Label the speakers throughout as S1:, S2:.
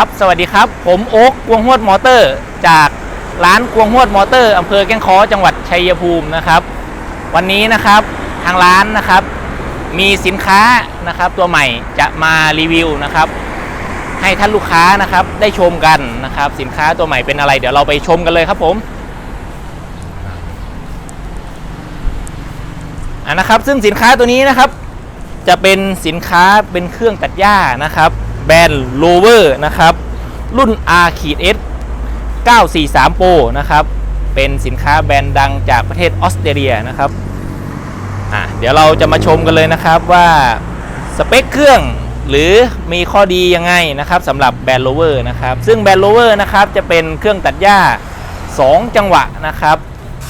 S1: ครับ สวัสดีครับ ผมโอ๊กกวงหวดมอเตอร์ จากร้านกวงหวดมอเตอร์อำเภอแก้งเคอจังหวัดชัยภูมินะครับ วันนี้นะครับทางร้านนะครับ มีสินค้านะครับตัวใหม่จะมารีวิวนะครับ ให้ท่านลูกค้านะครับได้ชมกันนะครับ สินค้าตัวใหม่เป็นอะไร เดี๋ยวเราไปชมกันเลยครับผมอะนะครับ ซึ่งสินค้าตัวนี้นะครับ จะเป็นสินค้าเป็นเครื่องตัดหญ้านะครับ แบรนด์โลเวอร์นะครับ รุ่น R ขีด S 943 Pro นะครับ เป็นสินค้าแบรนด์ดังจากประเทศออสเตรเลียนะครับอะเดี๋ยวเราจะมาชมกันเลยนะครับว่าสเปคเครื่องหรือมีข้อดียังไงนะครับสำหรับแบรนด์โลเวอร์นะครับ ซึ่งแบรนด์โลเวอร์นะครับจะเป็นเครื่องตัดหญ้า 2 จังหวะนะครับ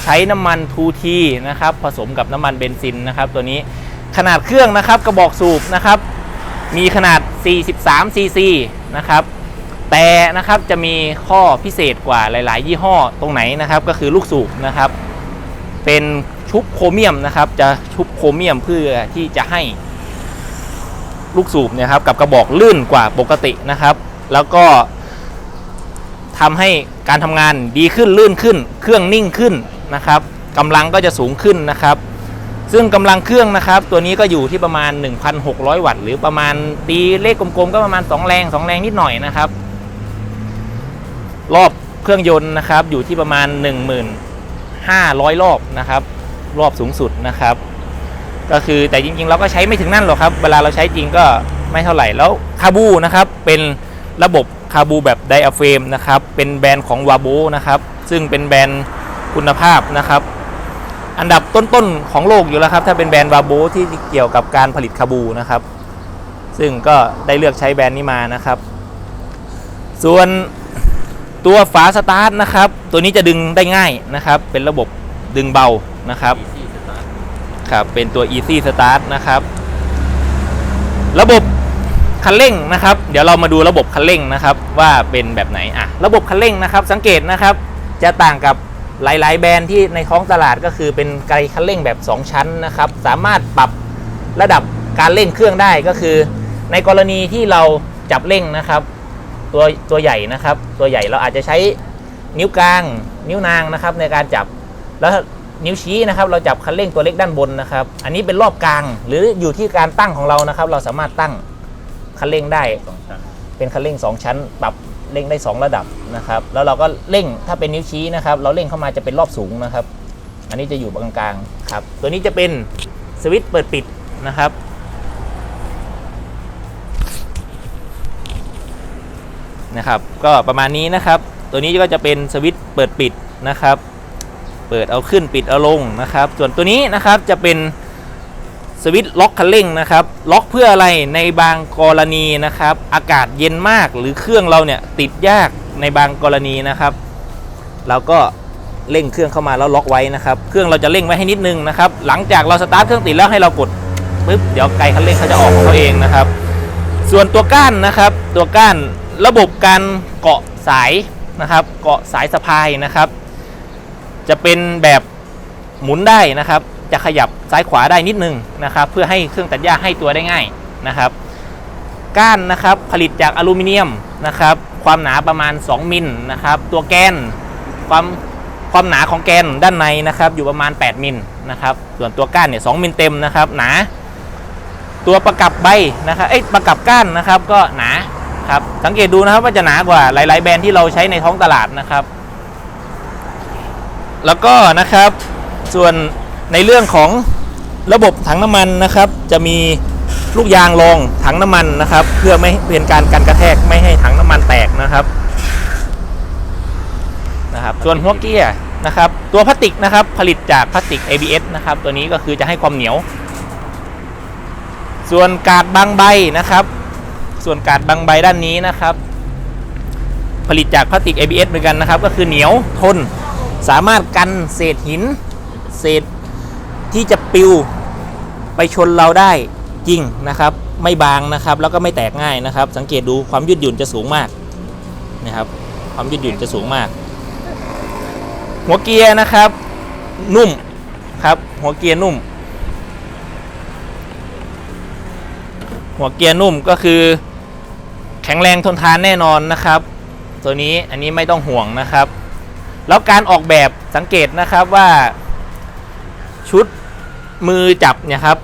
S1: ใช้น้ำมัน 2T นะครับ ผสมกับน้ำมันเบนซินนะครับ ตัวนี้ขนาดเครื่องนะครับกระบอกสูบนะครับ มีขนาด 43ซีซีนะครับ แต่นะครับจะมีข้อพิเศษกว่าหลาย ๆ ยี่ห้อตรงไหนนะครับ ก็คือลูกสูบนะครับ เป็นชุบโครเมียมนะครับ จะชุบโครเมียมเพื่อที่จะให้ลูกสูบเนี่ยครับกับกระบอกลื่นกว่าปกตินะครับ แล้วก็ทำให้การทำงานดีขึ้นลื่นขึ้น เครื่องนิ่งขึ้นนะครับกำลังก็จะสูงขึ้นนะครับ ซึ่งกำลังเครื่องนะครับ ตัวนี้ก็อยู่ที่ประมาณ 1,600 วัตต์ หรือประมาณตีเลขกลมๆ ก็ประมาณ 2 แรง 2 แรงนิดหน่อยนะครับ รอบเครื่องยนต์นะครับ อยู่ที่ประมาณ 1,500 รอบนะครับ รอบสูงสุดนะครับ ก็คือแต่จริงๆ เราก็ใช้ไม่ถึงนั่นหรอกครับ เวลาเราใช้จริงก็ไม่เท่าไหร่แล้วคาบูนะครับ เป็นระบบคาบูแบบไดอะเฟรมนะครับ เป็นแบรนด์ของวาโบนะครับ ซึ่งเป็นแบรนด์คุณภาพนะครับ อันดับต้นๆของโลกอยู่แล้วครับ ถ้าเป็นแบรนด์วาโบที่เกี่ยวกับการผลิตคาบูนะครับ ซึ่งก็ได้เลือกใช้แบรนด์นี้มานะครับ ส่วนตัวฝาสตาร์ทนะครับ ตัวนี้จะดึงได้ง่ายนะครับ เป็นระบบดึงเบานะครับครับเป็นตัว Easy Start นะครับ ระบบคันเร่งนะครับ เดี๋ยวเรามาดูระบบคันเร่งนะครับ ว่าเป็นแบบไหนอะระบบคันเร่งนะครับ สังเกตนะครับ จะต่างกับ หลาย ๆ แบรนด์ที่ในท้องตลาดก็คือเป็นไกลคันเร่งแบบ 2 ชั้นนะครับ สามารถปรับระดับการเร่งเครื่องได้ก็คือ ในกรณีที่เราจับเร่งนะครับ ตัวตัวใหญ่นะครับ ตัวใหญ่เราอาจจะใช้นิ้วกลาง นิ้วนางนะครับ ในการจับแล้วนิ้วชี้นะครับ เราจับคันเร่งตัวเล็กด้านบนนะครับ อันนี้เป็นรอบกลางหรืออยู่ที่การตั้งของเรานะครับ เราสามารถตั้งคันเร่งได้เป็นคันเร่ง 2 ชั้น ปรับ เร่งได้ 2 ระดับนะครับ แล้วเราก็เร่งถ้าเป็นนิ้วชี้นะครับ เราเร่งเข้ามาจะเป็นรอบสูงนะครับ อันนี้จะอยู่กลางๆครับ ตัวนี้จะเป็นสวิตช์เปิดปิดนะครับ นะครับ ก็ประมาณนี้นะครับ ตัวนี้ก็จะเป็นสวิตช์เปิดปิดนะครับ เปิดเอาขึ้นปิดเอาลงนะครับ ส่วนตัวนี้นะครับจะเป็น สวิตช์ล็อกคันเร่งนะครับ ล็อกเพื่ออะไรในบางกรณีนะครับ อากาศเย็นมากหรือเครื่องเราเนี่ยติดยากในบางกรณีนะครับ เราก็เร่งเครื่องเข้ามาแล้วล็อกไว้นะครับ เครื่องเราจะเร่งไว้ให้นิดนึงนะครับ หลังจากเราสตาร์ทเครื่องติดแล้วให้เรากดปึ๊บเดี๋ยวไกลคันเร่งเขาจะออกของเขาเองนะครับ ส่วนตัวก้านนะครับ ตัวก้านระบบการเกาะสายนะครับ เกาะสายสะพายนะครับ จะเป็นแบบหมุนได้นะครับ จะขยับซ้ายขวาได้นิดนึงนะครับ เพื่อให้เครื่องตัดหญ้าให้ตัวได้ง่ายนะครับ ก้านนะครับผลิตจากอลูมิเนียมนะครับ ความหนาประมาณ 2มิลนะครับ ตัวแกนความความหนาของแกนด้านในนะครับอยู่ประมาณ 8มิลนะครับ ส่วนตัวก้านเนี่ยสมิลเต็มนะครับ หนา ตัวประกับใบนะครับเอ้ยประกับก้านนะครับก็หนาครับสังเกตดูนะครับว่าจะหนากว่าหลาย ๆ แบรนด์ที่เราใช้ในท้องตลาดนะครับ แล้วก็นะครับส่วน ในเรื่องของระบบถังน้ำมันนะครับ จะมีลูกยางรองถังน้ำมันนะครับ เพื่อไม่เป็นการกันกระแทกไม่ให้ถังน้ำมันแตกนะครับนะครับ ส่วนหัวเกียร์นะครับ ตัวพลาสติกนะครับ ผลิตจากพลาสติก ABS นะครับ ตัวนี้ก็คือจะให้ความเหนียว ส่วนกาดบางใบนะครับ ส่วนกาดบางใบด้านนี้นะครับ ผลิตจากพลาสติก ABS เหมือนกันนะครับ ก็คือเหนียวทน สามารถกันเศษหิน เศษ ที่จะปิวไปชนเราได้จริงนะครับ ไม่บางนะครับ แล้วก็ไม่แตกง่ายนะครับ สังเกตดูความยืดหยุ่นจะสูงมากนะครับ ความยืดหยุ่นจะสูงมาก หัวเกียร์นะครับ นุ่มครับ หัวเกียร์นุ่ม หัวเกียร์นุ่มก็คือ แข็งแรงทนทานแน่นอนนะครับ ตัวนี้อันนี้ไม่ต้องห่วงนะครับ แล้วการออกแบบสังเกตนะครับว่าชุด มือจับเนี่ยครับ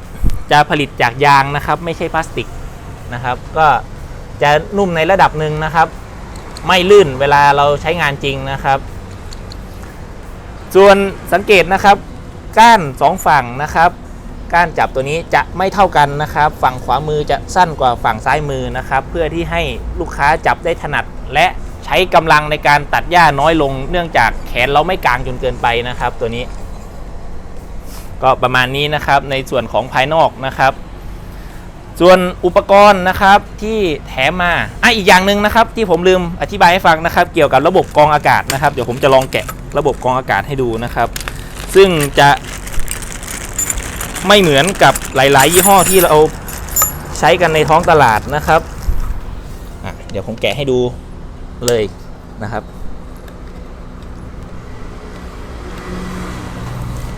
S1: จะผลิตจากยางนะครับ ไม่ใช่พลาสติกนะครับ ก็จะนุ่มในระดับหนึ่งนะครับ ไม่ลื่นเวลาเราใช้งานจริงนะครับ ส่วนสังเกตนะครับก้านสองฝั่งนะครับ ก้านจับตัวนี้จะไม่เท่ากันนะครับ ฝั่งขวามือจะสั้นกว่าฝั่งซ้ายมือนะครับ เพื่อที่ให้ลูกค้าจับได้ถนัดและใช้กำลังในการตัดหญ้าน้อยลง เนื่องจากแขนเราไม่กางจนเกินไปนะครับ ตัวนี้ ก็ประมาณนี้นะครับในส่วนของภายนอกนะครับ ส่วนอุปกรณ์นะครับที่แถมมาอะอีกอย่างหนึ่งนะครับ ที่ผมลืมอธิบายให้ฟังนะครับ เกี่ยวกับระบบกรองอากาศนะครับ เดี๋ยวผมจะลองแกะระบบกรองอากาศให้ดูนะครับ ซึ่งจะไม่เหมือนกับหลาย ๆ ยี่ห้อที่เราใช้กันในท้องตลาดนะครับ เดี๋ยวผมแกะให้ดูเลยนะครับ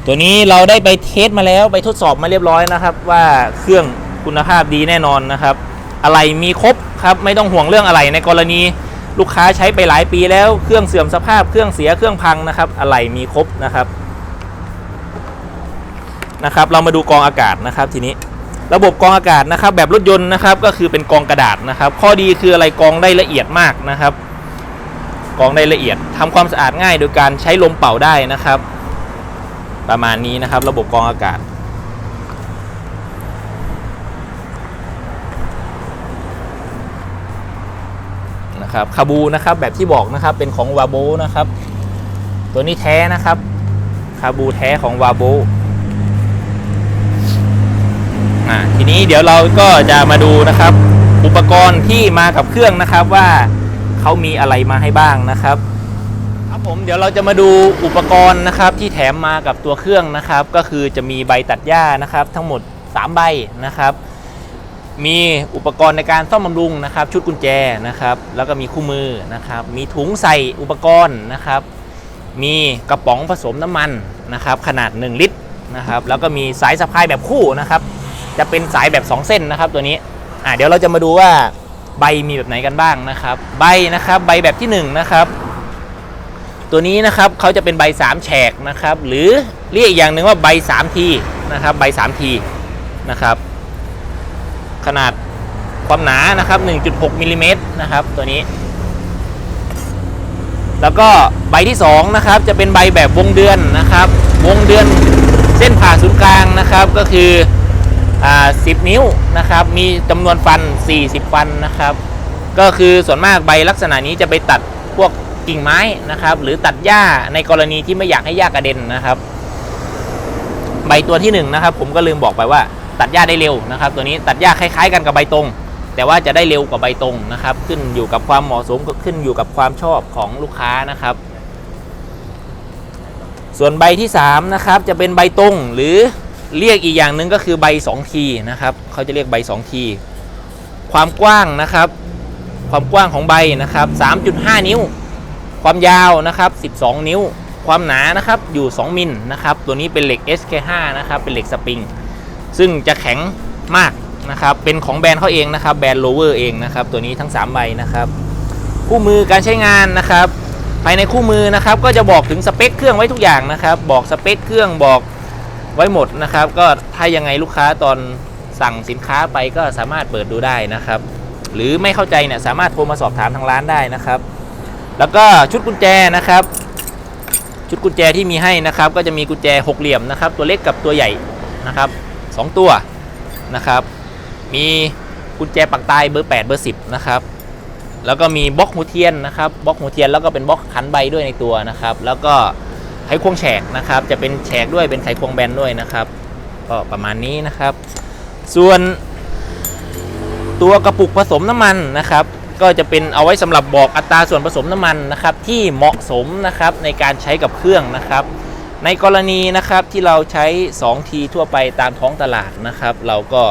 S1: ตัวนี้เราได้ไปเทสมาแล้วไปทดสอบมาเรียบร้อยนะครับ ว่าเครื่องคุณภาพดีแน่นอนนะครับ อะไรมีครบครับไม่ต้องห่วงเรื่องอะไรในกรณีลูกค้าใช้ไปหลายปีแล้วเครื่องเสื่อมสภาพเครื่องเสียเครื่องพังนะครับ อะไรมีครบนะครับนะครับ เรามาดูกองอากาศนะครับทีนี้ระบบกองอากาศนะครับ แบบรถยนต์นะครับก็คือเป็นกองกระดาษนะครับ ข้อดีคืออะไรกองได้ละเอียดมากนะครับ กองได้ละเอียดทำความสะอาดง่ายโดยการใช้ลมเป่าได้นะครับ ประมาณนี้นะครับ ระบบกรองอากาศ นะครับคาบูนะครับแบบที่บอกนะครับเป็นของวาโบนะครับ ตัวนี้แท้นะครับคาบูแท้ของวาโบอ่าทีนี้เดี๋ยวเราก็จะมาดูนะครับ อุปกรณ์ที่มากับเครื่องนะครับว่าเขามีอะไรมาให้บ้างนะครับ ผมเดี๋ยวเราจะมาดูอุปกรณ์นะครับที่แถมมากับตัวเครื่องนะครับ ก็คือจะมีใบตัดหญ้านะครับ ทั้งหมด 3 ใบนะครับ มีอุปกรณ์ในการซ่อมบำรุงนะครับ ชุดกุญแจนะครับ แล้วก็มีคู่มือนะครับ มีถุงใส่อุปกรณ์นะครับ มีกระป๋องผสมน้ำมันนะครับ ขนาด 1 ลิตรนะครับ แล้วก็มีสายสะพายแบบคู่นะครับ จะเป็นสายแบบ 2 เส้นนะครับ ตัวนี้อ่าเดี๋ยวเราจะมาดูว่าใบมีแบบไหนกันบ้างนะครับ ใบนะครับ ใบแบบที่1นะครับ ตัวนี้นะครับเขาจะเป็นใบ3แฉกนะครับ หรือเรียกอีกอย่างหนึ่งว่าใบ3ทีนะครับ ใบ3ทีนะครับ ขนาดความหนานะครับ 1.6มิลลิเมตรนะครับ ตัวนี้ แล้วก็ใบที่2นะครับจะเป็นใบแบบวงเดือนนะครับ วงเดือนเส้นผ่าศูนย์กลางนะครับก็คืออ่า10 นิ้วนะครับ มีจำนวนฟัน 40 ฟันนะครับ ก็คือส่วนมากใบลักษณะนี้จะไปตัดพวก กิ่งไม้นะครับ หรือตัดหญ้าในกรณีที่ไม่อยากให้หญ้ากระเด็นนะครับ ใบตัวที่หนึ่งนะครับ ผมก็ลืมบอกไปว่า ตัดหญ้าได้เร็วนะครับ ตัวนี้ตัดหญ้าคล้าย ๆ กันกับใบตรง แต่ว่าจะได้เร็วกว่าใบตรงนะครับ ขึ้นอยู่กับความเหมาะสมขึ้นอยู่กับความชอบของลูกค้านะครับ ส่วนใบที่3นะครับจะเป็นใบตรงหรือเรียกอีกอย่างหนึ่งก็คือใบ2ทีนะครับเขาจะเรียกใบ2ทีความกว้างนะครับ ความกว้างของใบนะครับ 3.5 นิ้ว ความยาวนะครับ 12 นิ้ว ความหนานะครับอยู่ 2มิลนะครับ ตัวนี้เป็นเหล็ก SK5 นะครับเป็นเหล็กสปริง ซึ่งจะแข็งมากนะครับ เป็นของแบรนด์เขาเองนะครับ แบรนด์โลเวอร์เองนะครับ ตัวนี้ทั้ง 3 ใบนะครับ คู่มือการใช้งานนะครับภายในคู่มือนะครับ ก็จะบอกถึงสเปคเครื่องไว้ทุกอย่างนะครับ บอกสเปคเครื่องบอกไว้หมดนะครับ ก็ถ้ายังไงลูกค้าตอนสั่งสินค้าไปก็สามารถเปิดดูได้นะครับ หรือไม่เข้าใจเนี่ยสามารถโทรมาสอบถามทางร้านได้นะครับ แล้วก็ชุดกุญแจนะครับ ชุดกุญแจที่มีให้นะครับ ก็จะมีกุญแจหกเหลี่ยมนะครับ ตัวเล็กกับตัวใหญ่นะครับสองตัวนะครับ มีกุญแจปักตายเบอร์ 8 เบอร์ 10 นะครับ แล้วก็มีบล็อกหัวเทียนนะครับบล็อกหัวเทียนแล้วก็เป็นบล็อกขันใบด้วยในตัวนะครับ แล้วก็ไขควงแฉกนะครับ จะเป็นแฉกด้วยเป็นไขควงแบนด้วยนะครับ ก็ประมาณนี้นะครับ ส่วนตัวกระปุกผสมน้ำมันนะครับ ก็จะเป็นเอาไว้สำหรับบอกอัตราส่วนผสมน้ำมันนะครับที่เหมาะสมนะครับในการใช้กับเครื่องนะครับ ในกรณีนะครับที่เราใช้2ทีทั่วไปตามท้องตลาดนะครับ เราก็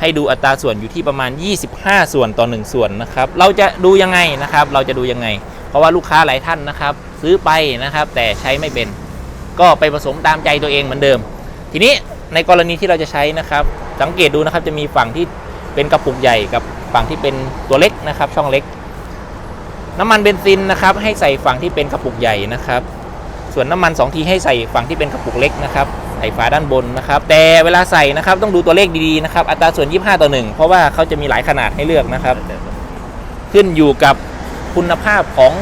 S1: ให้ดูอัตราส่วนอยู่ที่ประมาณ 25 ส่วนต่อ 1 ส่วนนะครับ เราจะดูยังไงนะครับ เราจะดูยังไง เพราะว่าลูกค้าหลายท่านนะครับ ซื้อไปนะครับ แต่ใช้ไม่เป็น ก็ไปผสมตามใจตัวเองเหมือนเดิม ทีนี้ในกรณีที่เราจะใช้นะครับ สังเกตดูนะครับจะมีฝั่งที่ เป็นกระปุกใหญ่กับฝั่งที่เป็นตัวเล็กนะครับ ช่องเล็ก น้ำมันเบนซินนะครับ ให้ใส่ฝั่งที่เป็นกระปุกใหญ่นะครับ ส่วนน้ำมัน2ทีให้ใส่ฝั่งที่เป็นกระปุกเล็กนะครับใส่ฝาด้านบนนะครับ แต่เวลาใส่นะครับต้องดูตัวเลขดีๆนะครับอัตราส่วน 25 ต่อ 1 เพราะว่าเขาจะมีหลายขนาดให้เลือกนะครับ ขึ้นอยู่กับคุณภาพของ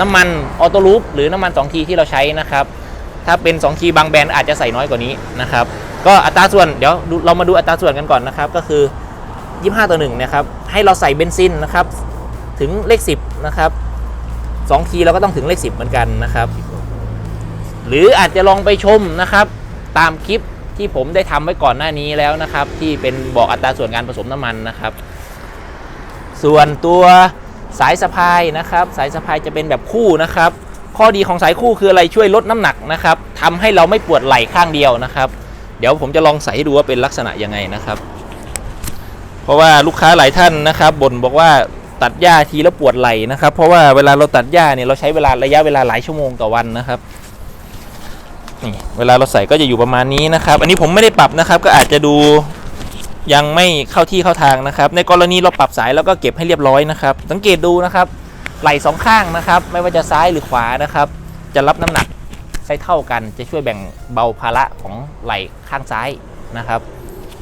S1: น้ำมันออโต้ลูปหรือน้ำมัน2ทีที่เราใช้นะครับ ถ้าเป็น2ทีบางแบรนด์อาจจะใส่น้อยกว่านี้นะครับ ก็อัตราส่วนเดี๋ยวเรามาดูอัตราส่วนกันก่อนนะครับ ก็คือ 25 ต่อ1นะครับให้เราใส่เบนซินนะครับถึงเลข 10นะครับ2ทีเราก็ต้องถึงเลข 10 เหมือนกันนะครับ หรืออาจจะลองไปชมนะครับ ตามคลิปที่ผมได้ทำไว้ก่อนหน้านี้แล้วนะครับ ที่เป็นบอกอัตราส่วนการผสมน้ำมันนะครับ ส่วนตัวสายสะพายนะครับ สายสะพายจะเป็นแบบคู่นะครับ ข้อดีของสายคู่คืออะไรช่วยลดน้ำหนักนะครับทำให้เราไม่ปวดไหล่ข้างเดียวนะครับ เดี๋ยวผมจะลองใส่ให้ดูว่าเป็นลักษณะยังไงนะครับ เพราะว่าลูกค้าหลายท่านนะครับบ่นบอกว่าตัดหญ้าทีแล้วปวดไหล่นะครับ เพราะว่าเวลาเราตัดหญ้าเนี่ยเราใช้เวลาระยะเวลาหลายชั่วโมงต่อวันนะครับนี่เวลาเราใส่ก็จะอยู่ประมาณนี้นะครับ อันนี้ผมไม่ได้ปรับนะครับ ก็อาจจะดูยังไม่เข้าที่เข้าทางนะครับ ในกรณีเราปรับสายแล้วก็เก็บให้เรียบร้อยนะครับ สังเกตดูนะครับ ไหล่สองข้างนะครับ ไม่ว่าจะซ้ายหรือขวานะครับ จะรับน้ำหนักใช้เท่ากันจะช่วยแบ่งเบาภาระของไหล่ข้างซ้ายนะครับ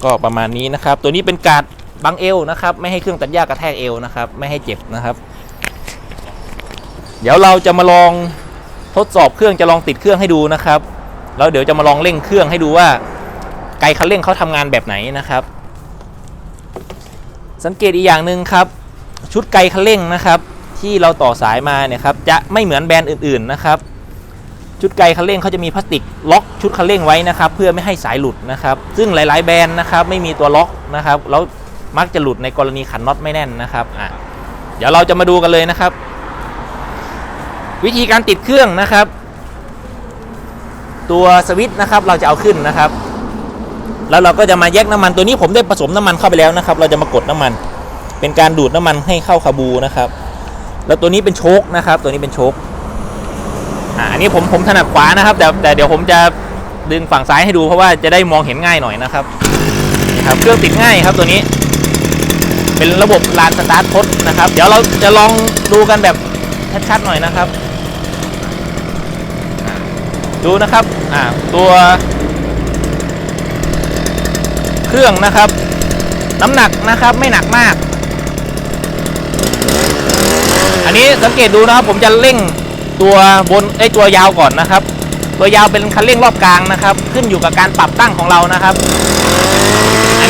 S1: ก็ประมาณนี้นะครับ ตัวนี้เป็นการด บังเอวนะครับ ไม่ให้เครื่องตัดหญ้ากระแทกเอวนะครับ ไม่ให้เจ็บนะครับ เดี๋ยวเราจะมาลองทดสอบเครื่องจะลองติดเครื่องให้ดูนะครับ แล้วเดี๋ยวจะมาลองเร่งเครื่องให้ดูว่า ไกคันเร่งเขาทำงานแบบไหนนะครับ สังเกตอีกอย่างหนึ่งครับ ชุดไกคันเร่งนะครับ ที่เราต่อสายมาเนี่ยครับจะไม่เหมือนแบรนด์อื่นๆนะครับ ชุดไกคันเร่งเขาจะมีพลาสติกล็อกชุดคันเร่งไว้นะครับ เพื่อไม่ให้สายหลุดนะครับ ซึ่งหลาย ๆ แบรนด์นะครับ ไม่มีตัวล็อกนะครับ แล้ว มักจะหลุดในกรณีขันน็อตไม่แน่นนะครับอะเดี๋ยวเราจะมาดูกันเลยนะครับ วิธีการติดเครื่องนะครับ ตัวสวิตช์นะครับเราจะเอาขึ้นนะครับ แล้วเราก็จะมาแยกน้ำมันตัวนี้ผมได้ผสมน้ำมันเข้าไปแล้วนะครับ เราจะมากดน้ำมัน เป็นการดูดน้ำมันให้เข้าคาบูนะครับ แล้วตัวนี้เป็นโชคนะครับ ตัวนี้เป็นโชคอันนี้ผมผมถนัดขวานะครับ แต่แต่เดี๋ยวผมจะดึงฝั่งซ้ายให้ดูเพราะว่าจะได้มองเห็นง่ายหน่อยนะครับนี่ครับ เครื่องติดง่ายครับตัวนี้ เป็นระบบลานสตาร์ททดนะครับ เดี๋ยวเราจะลองดูกันแบบชัดๆหน่อยนะครับ ดูนะครับอ่าตัวเครื่องนะครับ น้ำหนักนะครับไม่หนักมาก อันนี้สังเกตดูนะครับ ผมจะเร่งตัวบนไอยตัวยาวก่อนนะครับ ตัวยาวเป็นคันเร่งรอบกลางนะครับ ขึ้นอยู่กับการปรับตั้งของเรานะครับ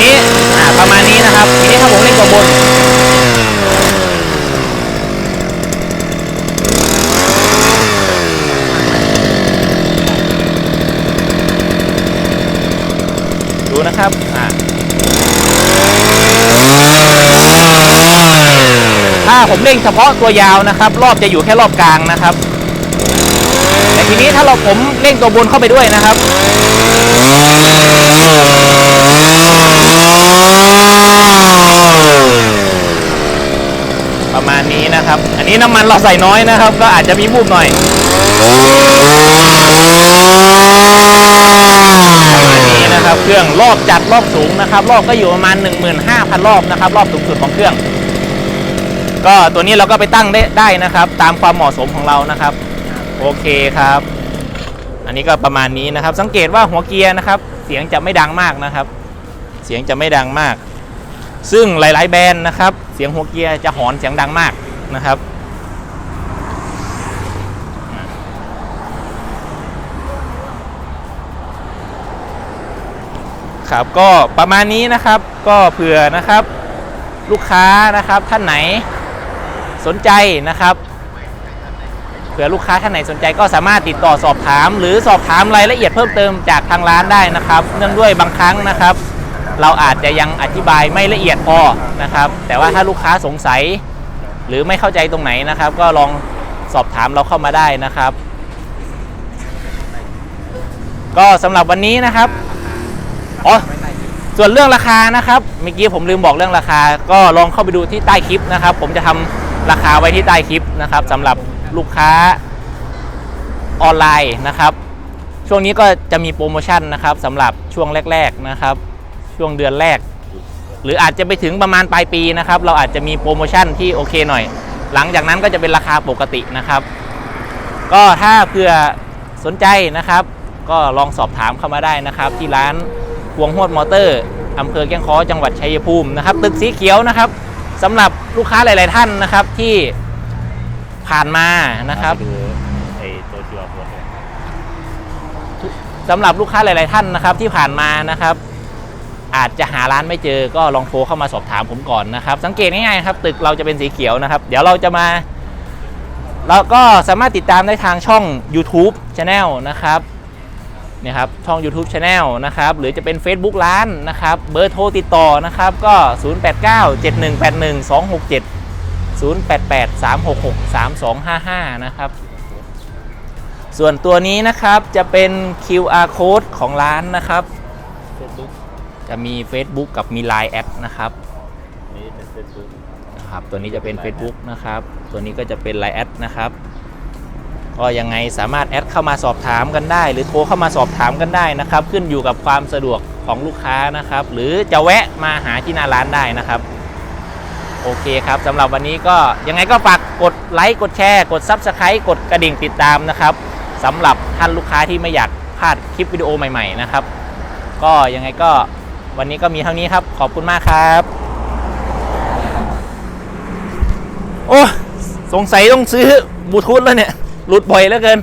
S1: นี้อ่าประมาณนี้นะครับทีนี้ถ้าผมเร่งตัวบนดูนะครับอ่าถ้าผมเร่งเฉพาะตัวยาวนะครับ รอบจะอยู่แค่รอบกลางนะครับแต่ทีนี้ถ้าเราผมเร่งตัวบนเข้าไปด้วยนะครับ ประมาณนี้ นะครับอันนี้น้ำมันเราใส่น้อยนะครับ ก็อาจจะมีมูบหน่อยประมาณนี้นะครับ เครื่องรอบจัดรอบสูงนะครับรอบก็อยู่ประมาณ 15,000 รอบนะครับ รอบสูงสุดของเครื่อง ก็ตัวนี้เราก็ไปตั้งได้ได้นะครับ ตามความเหมาะสมของเรานะครับ โอเคครับ อันนี้ก็ประมาณนี้นะครับ สังเกตว่าหัวเกียร์นะครับ เสียงจะไม่ดังมากนะครับ เสียงจะไม่ดังมากซึ่งหลาย ๆ แบรนด์นะครับ เสียงหัวเกียร์จะหอนเสียงดังมากนะครับ ครับ ก็ประมาณนี้นะครับ ก็เผื่อนะครับ ลูกค้านะครับท่านไหนสนใจนะครับ เผื่อลูกค้าท่านไหนสนใจก็สามารถติดต่อสอบถาม หรือสอบถามรายละเอียดเพิ่มเติมจากทางร้านได้นะครับ เนื่องด้วยบางครั้งนะครับ เราอาจจะยังอธิบายไม่ละเอียดพอนะครับ แต่ว่าถ้าลูกค้าสงสัย หรือไม่เข้าใจตรงไหนนะครับ ก็ลองสอบถามเราเข้ามาได้นะครับ ก็สำหรับวันนี้นะครับ อ๋อ ส่วนเรื่องราคานะครับเมื่อกี้ผมลืมบอกเรื่องราคา ก็ลองเข้าไปดูที่ใต้คลิปนะครับ ผมจะทำราคาไว้ที่ใต้คลิปนะครับสำหรับลูกค้าออนไลน์นะครับ ช่วงนี้ก็จะมีโปรโมชั่นนะครับสำหรับช่วงแรก ๆนะครับ ช่วงเดือนแรก หรืออาจจะไปถึงประมาณปลายปีนะครับ เราอาจจะมีโปรโมชั่นที่โอเคหน่อย หลังจากนั้นก็จะเป็นราคาปกตินะครับ ก็ถ้าเผื่อสนใจนะครับ ก็ลองสอบถามเข้ามาได้นะครับ ที่ร้าน วงหวดมอเตอร์อำเภอแก้งค้อจังหวัดชัยภูมินะครับ ตึกสีเขียวนะครับสำหรับลูกค้าหลาย ๆ ท่านนะครับที่ผ่านมานะครับ
S2: ดูไอตัวชัวร์โค้ด
S1: สำหรับลูกค้าหลาย ๆ ท่านนะครับที่ผ่านมานะครับ อาจจะหาร้านไม่เจอก็ลองโทรเข้ามาสอบถามผมก่อนนะครับ สังเกตง่าย ๆ ครับ ตึกเราจะเป็นสีเขียวนะครับ เดี๋ยวเราจะมาเราก็สามารถติดตามได้ทางช่อง YouTube Channel นะครับ เนี่ยครับช่อง YouTube Channel นะครับหรือจะเป็น Facebook ร้านนะครับเบอร์โทรติดต่อนะครับก็ 0897181267 0883663255 นะครับ ส่วนตัวนี้นะครับจะเป็น QR code ของร้านนะครับ
S2: เฟซบุ๊ก
S1: จะมี Facebook กับมี Line แอดนะครับ
S2: นี่เป็นเฟซบุ๊ก
S1: นะครับตัวนี้จะเป็น Facebook นะครับ ตัวนี้ก็จะเป็น Line แอดนะครับ ก็ยังไงสามารถแอดเข้ามาสอบถามกันได้ หรือโทรเข้ามาสอบถามกันได้นะครับ ขึ้นอยู่กับความสะดวกของลูกค้านะครับ หรือจะแวะมาหาที่หน้าร้านได้นะครับโอเคครับสำหรับวันนี้ก็ยังไงก็ฝากกดไลค์กดแชร์กด Subscribe กดกระดิ่งติดตามนะครับสำหรับท่านลูกค้าที่ไม่อยากพลาดคลิปวิดีโอใหม่ๆนะครับ ก็ยังไงก็วันนี้ก็มีเท่านี้ครับ ขอบคุณมากครับ โอ้ สงสัยต้องซื้อบลูทูธแล้วเนี่ย หลุดบ่อยเหลือเกิน